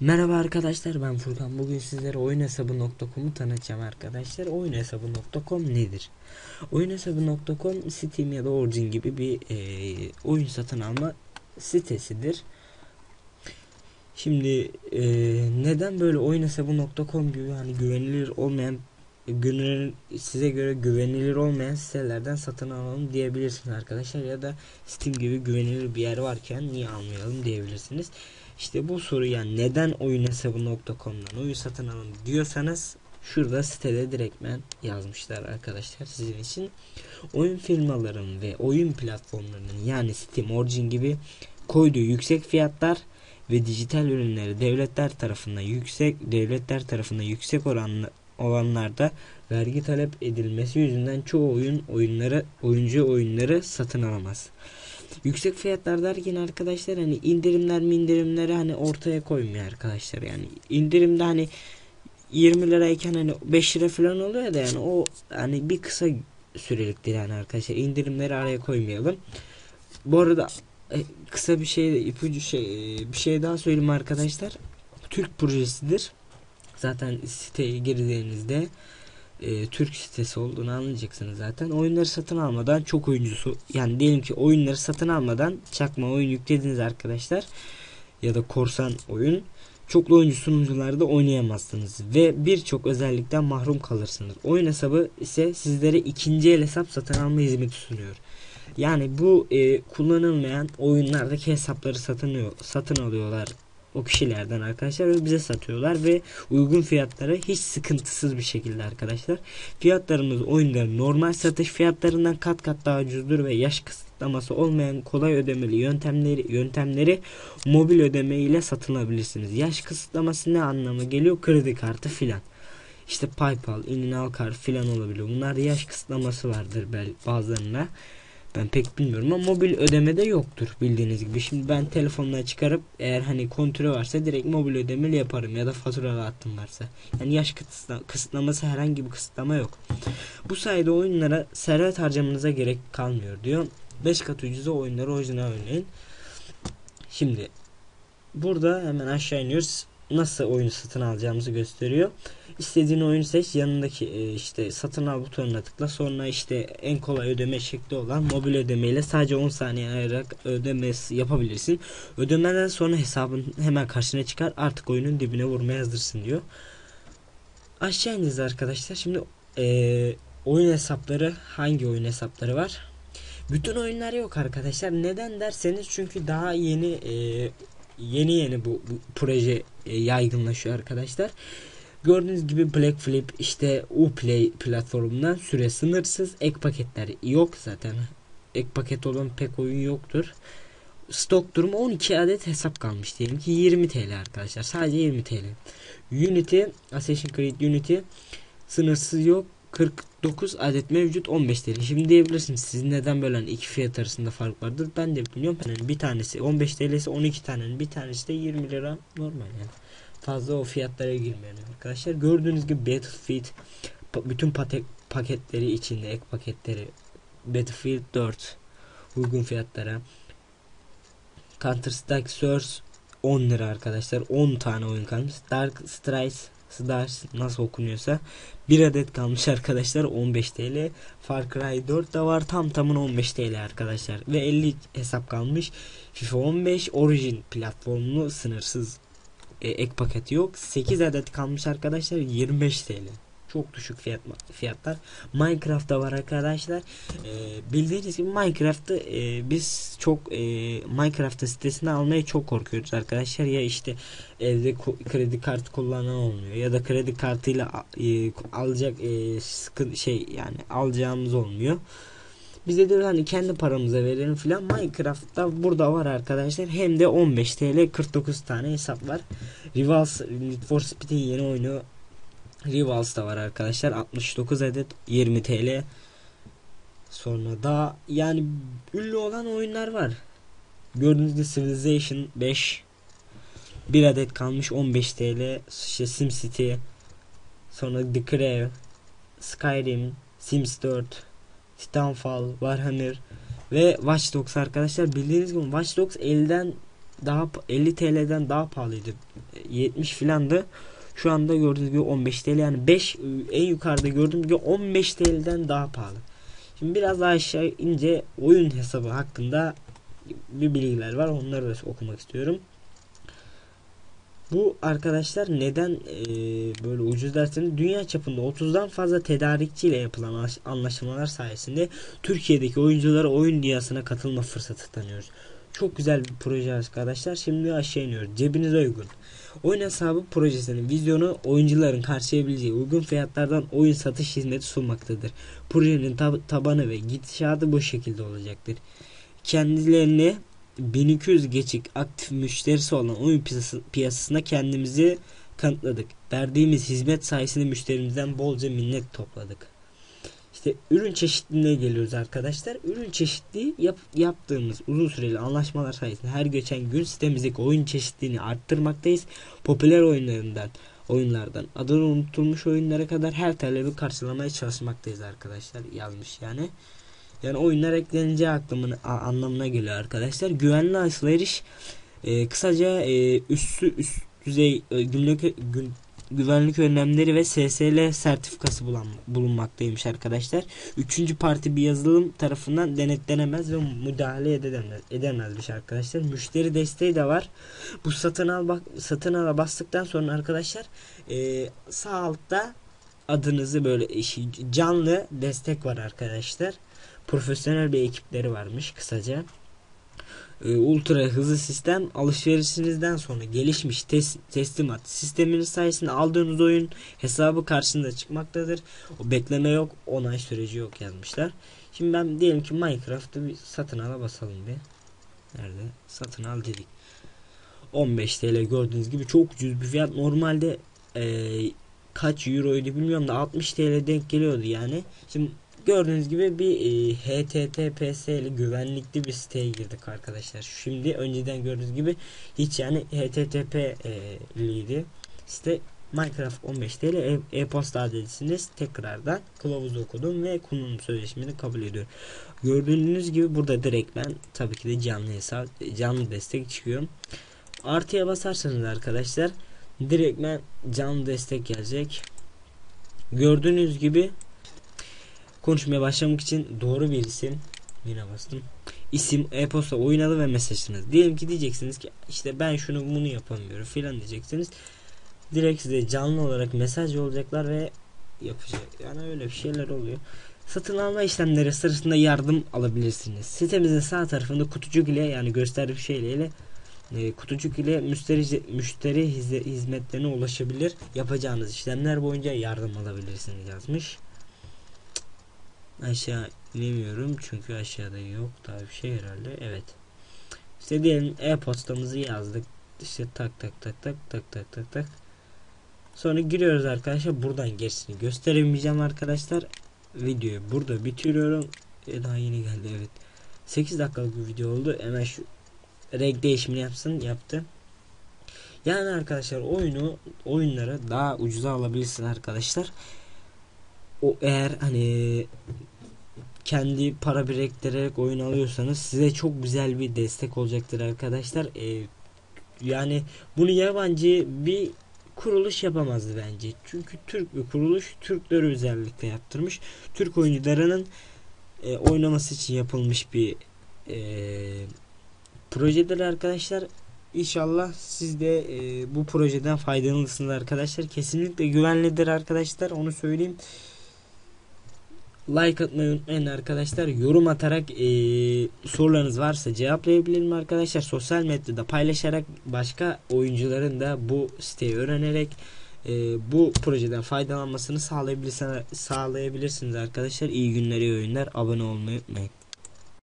Merhaba arkadaşlar ben Furkan. Bugün sizlere oyunhesabı.com'u tanıtacağım arkadaşlar. Oyunhesabı.com nedir? Oyunhesabı.com Steam ya da Origin gibi bir e, oyun satın alma sitesidir. Şimdi e, neden böyle oyunhesabı.com gibi hani güvenilir olmayan güvenilir, size göre güvenilir olmayan sitelerden satın alalım diyebilirsiniz arkadaşlar ya da Steam gibi güvenilir bir yer varken niye almayalım diyebilirsiniz işte bu soru yani neden oyun hesabı.com'dan oyun satın alın diyorsanız şurada sitede direktmen yazmışlar arkadaşlar sizin için. Oyun firmaların ve oyun platformlarının yani Steam, Origin gibi koyduğu yüksek fiyatlar ve dijital ürünleri devletler tarafından yüksek devletler tarafından yüksek oranlı olanlarda vergi talep edilmesi yüzünden çoğu oyun oyunları oyuncu oyunları satın alamaz. Yüksek fiyatlar derken arkadaşlar hani indirimler mi indirimleri hani ortaya koymuyor arkadaşlar yani indirimde hani 20 lirayken hani 5 lira falan oluyor da yani o hani bir kısa süreliktir yani arkadaşlar indirimleri araya koymayalım. Bu arada e, kısa bir şey ipucu şey e, bir şey daha söyleyeyim arkadaşlar. Türk projesidir. Zaten siteye girdiğinizde e, Türk sitesi olduğunu anlayacaksınız zaten. Oyunları satın almadan çok oyuncusu yani diyelim ki oyunları satın almadan çakma oyun yüklediniz arkadaşlar ya da korsan oyun çoklu oyuncu sunucularda oynayamazsınız ve birçok özellikten mahrum kalırsınız. Oyun hesabı ise sizlere ikinci el hesap satın alma hizmeti sunuyor. Yani bu e, kullanılmayan oyunlardaki hesapları satın, satın alıyorlar o kişilerden arkadaşlar bize satıyorlar ve uygun fiyatlara hiç sıkıntısız bir şekilde arkadaşlar. Fiyatlarımız oyunların normal satış fiyatlarından kat kat daha ucuzdur ve yaş kısıtlaması olmayan kolay ödemeli yöntemleri yöntemleri mobil ödeme ile satın alabilirsiniz. Yaş kısıtlaması ne anlamı geliyor? Kredi kartı filan. İşte PayPal, Ininal kart filan olabiliyor. Bunlar yaş kısıtlaması vardır bazılarında. Ben pek bilmiyorum ama mobil ödemede yoktur bildiğiniz gibi. Şimdi ben telefonla çıkarıp eğer hani kontrol varsa direkt mobil ödemeli yaparım ya da fatura attım varsa. Yani yaş kısıtlaması herhangi bir kısıtlama yok. Bu sayede oyunlara servet harcamanıza gerek kalmıyor diyor. 5 kat ucuza oyunları orijinal oynayın. Şimdi burada hemen aşağı iniyoruz. Nasıl oyun satın alacağımızı gösteriyor. İstediğin oyunu seç. Yanındaki e, işte satın al butonuna tıkla. Sonra işte en kolay ödeme şekli olan mobil ödeme ile sadece 10 saniye ayırarak ödeme yapabilirsin. Ödemeden sonra hesabın hemen karşına çıkar. Artık oyunun dibine vurmaya hazırsın diyor. Aşağı iniz arkadaşlar. Şimdi e, oyun hesapları hangi oyun hesapları var? Bütün oyunlar yok arkadaşlar. Neden derseniz çünkü daha yeni e, yeni yeni bu, bu proje e, yaygınlaşıyor arkadaşlar. Gördüğünüz gibi Black Flip işte Uplay platformundan süre sınırsız ek paketler yok zaten. Ek paket olan pek oyun yoktur. Stok durumu 12 adet hesap kalmış diyelim ki 20 TL arkadaşlar. Sadece 20 TL. Unity, Assassin's Creed Unity sınırsız yok. 49 adet mevcut 15 TL. Şimdi diyebilirsiniz siz neden böyle hani iki fiyat arasında fark vardır? Ben de bilmiyorum. Yani bir tanesi 15 TL'si 12 tanenin bir tanesi de 20 lira normal yani fazla o fiyatlara girmeyelim arkadaşlar. Gördüğünüz gibi Battlefield bütün paket paketleri içinde ek paketleri Battlefield 4 uygun fiyatlara Counter Strike Source 10 lira arkadaşlar 10 tane oyun kalmış Dark Strikes Stars nasıl okunuyorsa bir adet kalmış arkadaşlar 15 TL Far Cry 4 da var tam tamın 15 TL arkadaşlar ve 50 hesap kalmış FIFA 15 Origin platformlu sınırsız e, ek paketi yok. 8 adet kalmış arkadaşlar 25 TL. Çok düşük fiyat fiyatlar. Minecraft'ta var arkadaşlar. E, bildiğiniz gibi Minecraft'ı e, biz çok e, Minecraft'ın sitesini almaya çok korkuyoruz arkadaşlar. Ya işte evde kredi kartı kullanan olmuyor ya da kredi kartıyla e, alacak e, sıkı şey yani alacağımız olmuyor. Biz de diyoruz hani kendi paramıza verelim filan. Minecraft'ta burada var arkadaşlar. Hem de 15 TL 49 tane hesap var. Rivals Need for Speed'in yeni oyunu Rivals da var arkadaşlar. 69 adet 20 TL. Sonra daha yani ünlü olan oyunlar var. Gördüğünüz gibi Civilization 5 bir adet kalmış 15 TL. İşte SimCity sonra The Crave Skyrim, Sims 4, Titanfall, Warhammer ve Watch Dogs arkadaşlar bildiğiniz gibi Watch Dogs 50'den daha 50 TL'den daha pahalıydı. 70 filandı. Şu anda gördüğünüz gibi 15 TL yani 5 en yukarıda gördüğüm gibi 15 TL'den daha pahalı. Şimdi biraz daha aşağı ince oyun hesabı hakkında bir bilgiler var. Onları da okumak istiyorum. Bu arkadaşlar neden e, böyle ucuz derseniz dünya çapında 30'dan fazla tedarikçiyle yapılan anlaşmalar sayesinde Türkiye'deki oyunculara oyun dünyasına katılma fırsatı tanıyoruz. Çok güzel bir proje arkadaşlar. Şimdi aşağı iniyoruz. Cebinize uygun. Oyun hesabı projesinin vizyonu oyuncuların karşılayabileceği uygun fiyatlardan oyun satış hizmeti sunmaktadır. Projenin tab tabanı ve gidişatı bu şekilde olacaktır. Kendilerini 1200 geçik aktif müşterisi olan oyun piyasası, piyasasına kendimizi kanıtladık. Verdiğimiz hizmet sayesinde müşterimizden bolca minnet topladık. İşte ürün çeşitliliğine geliyoruz arkadaşlar. Ürün çeşitliliği yap, yaptığımız uzun süreli anlaşmalar sayesinde her geçen gün sitemizdeki oyun çeşitliliğini arttırmaktayız. Popüler oyunlarından, oyunlardan adını unutulmuş oyunlara kadar her talebi karşılamaya çalışmaktayız arkadaşlar. Yazmış yani. Yani oyunlar ekleneceği aklımın anlamına geliyor arkadaşlar. Güvenli asıl eriş e, kısaca e, üstü üst düzey e, günlük gün, güvenlik önlemleri ve SSL sertifikası bulan, bulunmaktaymış arkadaşlar. Üçüncü parti bir yazılım tarafından denetlenemez ve müdahale edemez, edemezmiş arkadaşlar. Müşteri desteği de var. Bu satın al bak satın ala bastıktan sonra arkadaşlar e, sağ altta adınızı böyle canlı destek var arkadaşlar profesyonel bir ekipleri varmış kısaca. Ee, ultra hızlı sistem alışverişinizden sonra gelişmiş tes teslimat sisteminiz sayesinde aldığınız oyun hesabı karşısında çıkmaktadır. O bekleme yok, onay süreci yok yazmışlar. Şimdi ben diyelim ki Minecraft'ı bir satın ala basalım bir. Nerede? Satın al dedik. 15 TL gördüğünüz gibi çok ucuz bir fiyat. Normalde e, kaç euroydu bilmiyorum da 60 TL denk geliyordu yani. Şimdi Gördüğünüz gibi bir e, HTTPS'li güvenlikli bir siteye girdik arkadaşlar. Şimdi önceden gördüğünüz gibi hiç yani HTTP'liydi. E, site Minecraft 15 TL e-posta adresini tekrardan kılavuz okudum ve kullanım sözleşmeni kabul ediyorum. Gördüğünüz gibi burada direkt ben tabii ki de canlı hesap canlı destek çıkıyorum. Artıya basarsanız arkadaşlar direkt ben canlı destek gelecek. Gördüğünüz gibi Konuşmaya başlamak için doğru bir isim. Yine bastım. İsim, e-posta, oyun adı ve mesajınız. Diyelim ki diyeceksiniz ki işte ben şunu bunu yapamıyorum filan diyeceksiniz. Direkt size canlı olarak mesaj olacaklar ve yapacak. Yani öyle bir şeyler oluyor. Satın alma işlemleri sırasında yardım alabilirsiniz. Sitemizin sağ tarafında kutucuk ile yani gösterdiğim şeyle e, kutucuk ile müşteri müşteri hizmetlerine ulaşabilir. Yapacağınız işlemler boyunca yardım alabilirsiniz yazmış. Aşağı inemiyorum çünkü aşağıda yok daha bir şey herhalde. Evet. İşte diyelim e-postamızı yazdık. İşte tak tak tak tak tak tak tak tak. Sonra giriyoruz arkadaşlar. Buradan gerisini gösteremeyeceğim arkadaşlar. Videoyu burada bitiriyorum. E daha yeni geldi evet. 8 dakikalık bir video oldu. Hemen şu renk değişimini yapsın yaptı. Yani arkadaşlar oyunu oyunları daha ucuza alabilirsin arkadaşlar. O eğer hani kendi para biriktirerek oyun alıyorsanız size çok güzel bir destek olacaktır arkadaşlar. Ee, yani bunu yabancı bir kuruluş yapamazdı bence. Çünkü Türk bir kuruluş Türkleri özellikle yaptırmış. Türk oyuncularının e, oynaması için yapılmış bir e, projedir arkadaşlar. İnşallah siz de e, bu projeden faydalanırsınız arkadaşlar. Kesinlikle güvenlidir arkadaşlar. Onu söyleyeyim like atmayı unutmayın arkadaşlar. Yorum atarak e, sorularınız varsa cevaplayabilirim arkadaşlar. Sosyal medyada paylaşarak başka oyuncuların da bu siteyi öğrenerek e, bu projeden faydalanmasını sağlayabilirsiniz, arkadaşlar. İyi günler, iyi oyunlar. Abone olmayı unutmayın.